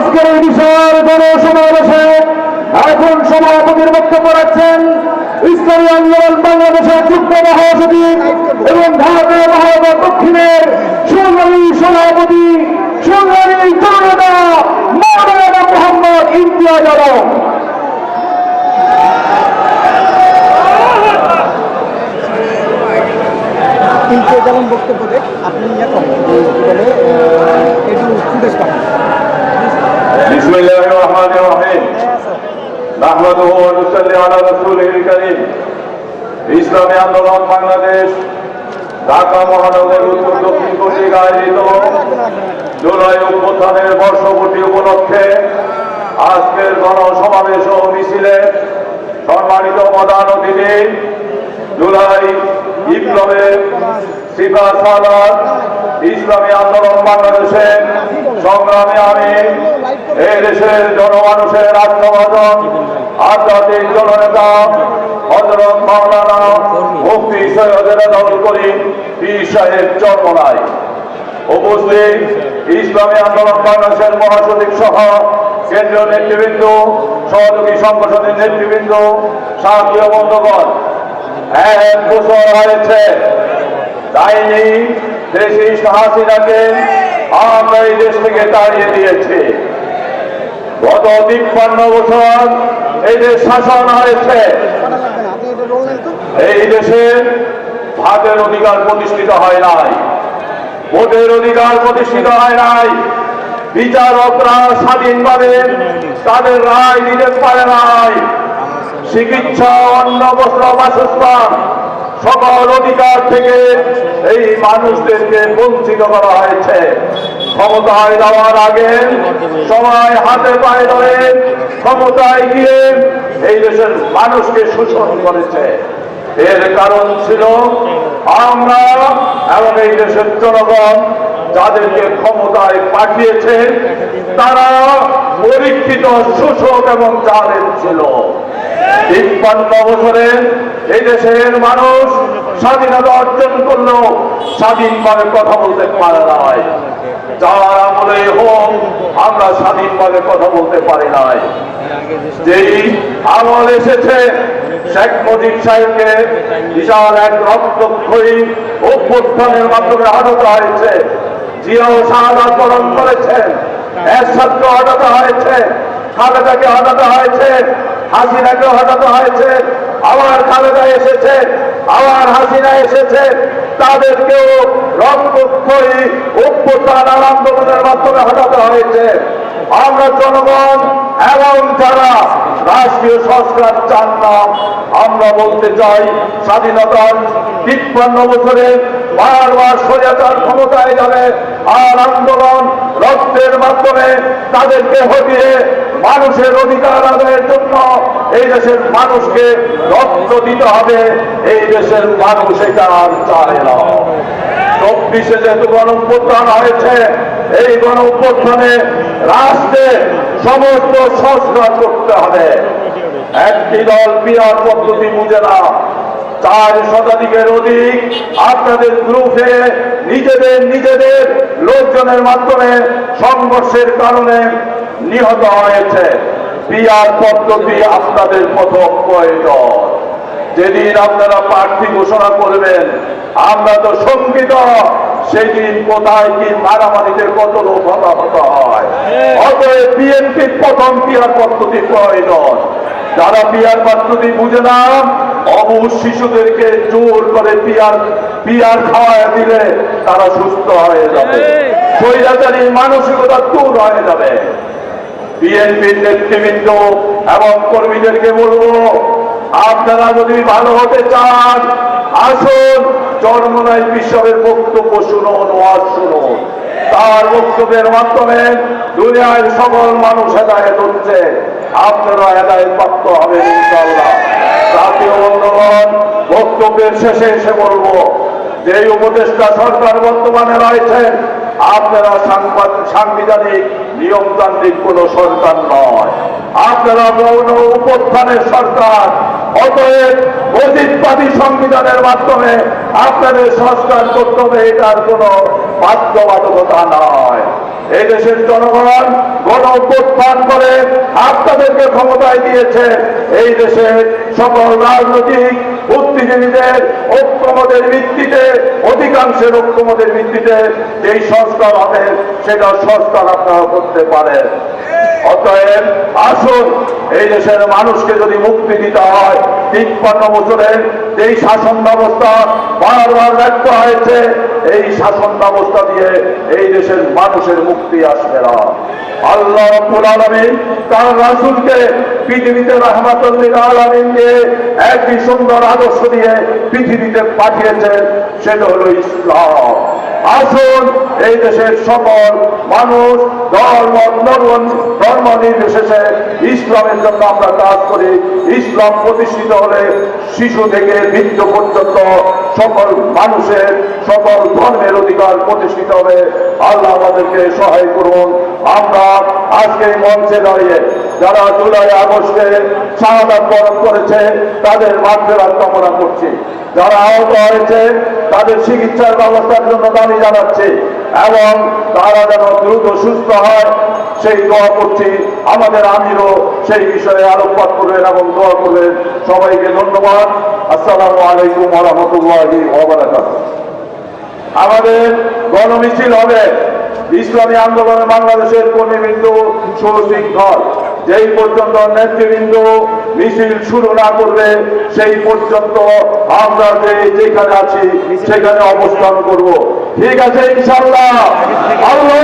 আজকের এই বিশাল গণসমাবেশে এখন সভাপতির বক্তব্য রাখছেন ইসলামী আন্দোলন বাংলাদেশের যুক্ত মহাসচিব এবং ঢাকা মহানগর দক্ষিণের সংগ্রামী সভাপতি সংগ্রামী জনতা মৌলানা মোহাম্মদ ইমতিয়াজ আলম কিন্তু যেমন বক্তব্য দেখ আপনি এখন বলে একটু بسم الله الرحمن الرحيم نحمده ونصلي على رسوله الكريم ইসলামী আন্দোলন বাংলাদেশ ঢাকা মহানগর উত্তর দক্ষিণ কর্তৃক আয়োজিত জুলাই অভ্যুত্থানের বর্ষপূর্তি উপলক্ষে আজকের গণসমাবেশ ও মিছিলে সম্মানিত প্রধান অতিথি জুলাই বিপ্লবের সিফা সালাদ ইসলামী আন্দোলন বাংলাদেশের সংগ্রামী আমি, এই দেশের জনমানুষের রাষ্ট্রবাদন আধ্যাত্মিক জননেতা হজরত মাওলানা মুফতি সৈয়দের দল করি পীর সাহেব চর্মনায় উপস্থিত। ইসলামী আন্দোলন বাংলাদেশের মহাসচিব সহ কেন্দ্রীয় নেতৃবৃন্দ, সহযোগী সংগঠনের নেতৃবৃন্দ, সাথীয় বন্ধুগণ এক বছর হয়েছে। তাইনি দেশি হাসিনাকে আমরা এই দেশ থেকে তাড়িয়ে দিয়েছি। গত তিপ্পান্ন বছর এই দেশ শাসন হয়েছে। এই দেশে ভাতের অধিকার প্রতিষ্ঠিত হয় নাই। ভোটের অধিকার প্রতিষ্ঠিত হয় নাই। বিচারকরা স্বাধীনভাবে তাদের রায় দিতে পারে নাই। চিকিৎসা, অন্ন, বস্ত্র, বাসস্থান সকল অধিকার থেকে এই মানুষদেরকে বঞ্চিত করা হয়েছে। ক্ষমতায় যাওয়ার আগে সবাই হাতে পায়ে ধরে ক্ষমতায় গিয়ে এই দেশের মানুষকে শোষণ করেছে। এর কারণ ছিল আমরা এবং এই দেশের জনগণ যাদেরকে ক্ষমতায় পাঠিয়েছে, তারা পরীক্ষিত শোষক এবং জালেম ছিল। তিপ্পান্ন বছরে এই দেশের মানুষ স্বাধীনতা অর্জন করলেও স্বাধীনভাবে কথা বলতে পারে নাই। যার আমলে হোক, আমরা স্বাধীনভাবে কথা বলতে পারি নাই। যেই আমল এসেছে, শেখ মুজিব সাহেবকে বিশাল এক রক্তক্ষয়ী অভ্যুত্থানের মাধ্যমে হটাতে হয়েছে। জিয়াও শাহাদ বরণ করেছেন এরশাদকে হটাতে হয়েছে, খালেদাকে হটাতে হয়েছে হাসিনাকে হটাতে হয়েছে আবার খালেদা এসেছে, আবার হাসিনা এসেছে, তাদেরকেও রক্তক্ষয়ী অভ্যুত্থান আর আন্দোলনের মাধ্যমে হটাতে হয়েছে। আমরা জনগণ, এবং যারা রাষ্ট্রীয় সংস্কার চান না, আমরা বলতে চাই, স্বাধীনতার তিপ্পান্ন বছরে বারবার স্বৈরাচার ক্ষমতায় যাবে, আর আন্দোলন রক্তের মাধ্যমে তাদেরকে হটিয়ে মানুষের অধিকার আদায়ের জন্য এই দেশের মানুষকে রক্ত দিতে হবে, এই দেশের মানুষ এটা আর চায় না। চব্বিশে যেহেতু গণ অভ্যুত্থান হয়েছে, এই গণ অভ্যুত্থানে রাষ্ট্রে সমস্ত সংস্কার করতে হবে। একটি দল পিয়ার পদ্ধতি বুঝে না চার শতাধিকের অধিক আপনাদের গ্রুপে নিজেদের নিজেদের লোকজনের মাধ্যমে সংঘর্ষের কারণে নিহত হয়েছে। পিয়ার পদ্ধতি আপনাদের প্রথম প্রয়োজন। যেদিন আপনারা প্রার্থী ঘোষণা করবেন, আমরা তো শঙ্কিত, সেদিন কোথায় কি মারামারিতে কত লোক হতাহত হয়। অতএব বিএনপির প্রথম পিয়ার পদ্ধতি প্রয়োজন। যারা পিয়ার পদ্ধতি বুঝে না অবুজ শিশুদেরকে জোর করে পিয়ার পিয়ার খাওয়ায় দিলে তারা সুস্থ হয়ে যাবে। স্বৈরাচারী মানসিকতা দূর হয়ে যাবে। বিএনপির নেতৃবৃন্দ এবং কর্মীদেরকে বলব, আপনারা যদি ভালো হতে চান, আসুন চরমনাই বিশ্বের বক্তব্য শুনুন, ওয়াজ শুনুন। তার বক্তব্যের মাধ্যমে দুনিয়ার সকল মানুষ হেদায়ত হচ্ছে। আপনারা হেদায়ত প্রাপ্ত হবেন ইনশাল্লাহ জাতীয় বক্তব্যের শেষে এসে বলব যে উপদেষ্টা সরকার বর্তমানে রয়েছেন আপনারা সাংবিধানিক নিয়মতান্ত্রিক কোন সরকার নয়। আপনারা গৌণ উপত্থানের সরকার, অতএব অতীতবাদী সংবিধানের মাধ্যমে আপনাদের সংস্কার করতে হবে, এটার কোন বাধ্যবাধকতা নয়। এই দেশের জনগণ গণ করে আপনাদেরকে ক্ষমতায় দিয়েছে এই দেশে সকল রাজনৈতিক বুদ্ধিজীবীদের ঐক্যমতের ভিত্তিতে অধিকাংশের ঐক্যমতের ভিত্তিতে যেই সংস্কার হবে, সেটা সংস্কার আপনারা করতে পারেন। অতএব আসুন, এই দেশের মানুষকে যদি মুক্তি দিতে হয়, তিপ্পান্ন বছরের যেই শাসন ব্যবস্থা বারবার ব্যর্থ হয়েছে, এই শাসন ব্যবস্থা দিয়ে এই দেশের মানুষের মুক্তি আসবে না। আল্লাহ তার রাসুলকে পৃথিবীতে একটি সুন্দর আদর্শ দিয়ে পৃথিবীতে পাঠিয়েছেন সেটা হলো ইসলাম। আসুন এই দেশের সকল মানুষ, ধর্ম ধর্ম নির্বিশেষে ইসলামের জন্য আমরা কাজ করি। ইসলাম প্রতিষ্ঠিত হলে শিশু থেকে বৃদ্ধ পর্যন্ত সকল মানুষের, সকল ধর্মের অধিকার প্রতিষ্ঠিত হবে। আল্লাহ আমাদেরকে সহায় করুন। আমরা আজকে মঞ্চে দাঁড়িয়ে যারা জুলাই আগস্টে শাহাদাত বরণ করেছে, তাদের মাঠফেরাত কামনা করছি। যারা আহত হয়েছে, তাদের চিকিৎসার ব্যবস্থার জন্য দাবি জানাচ্ছি এবং তারা যেন দ্রুত সুস্থ হয়, সেই দোয়া করছি আমাদের আমিরও সেই বিষয়ে আলোকপাত করবেন এবং দোয়া করবেন। সবাইকে ধন্যবাদ। আসসালামু আলাইকুম রহমতুল্লাহি আমাদের গণমিছিল হবে। ইসলামী আন্দোলনে বাংলাদেশের কর্মীবৃন্দ সুশৃঙ্খল যেই পর্যন্ত নেতৃবৃন্দ মিছিল শুরু না করবে, সেই পর্যন্ত আমরা যে যেখানে আছি, সেখানে অবস্থান করব। ঠিক আছে ইনশাল্লাহ আল্লাহ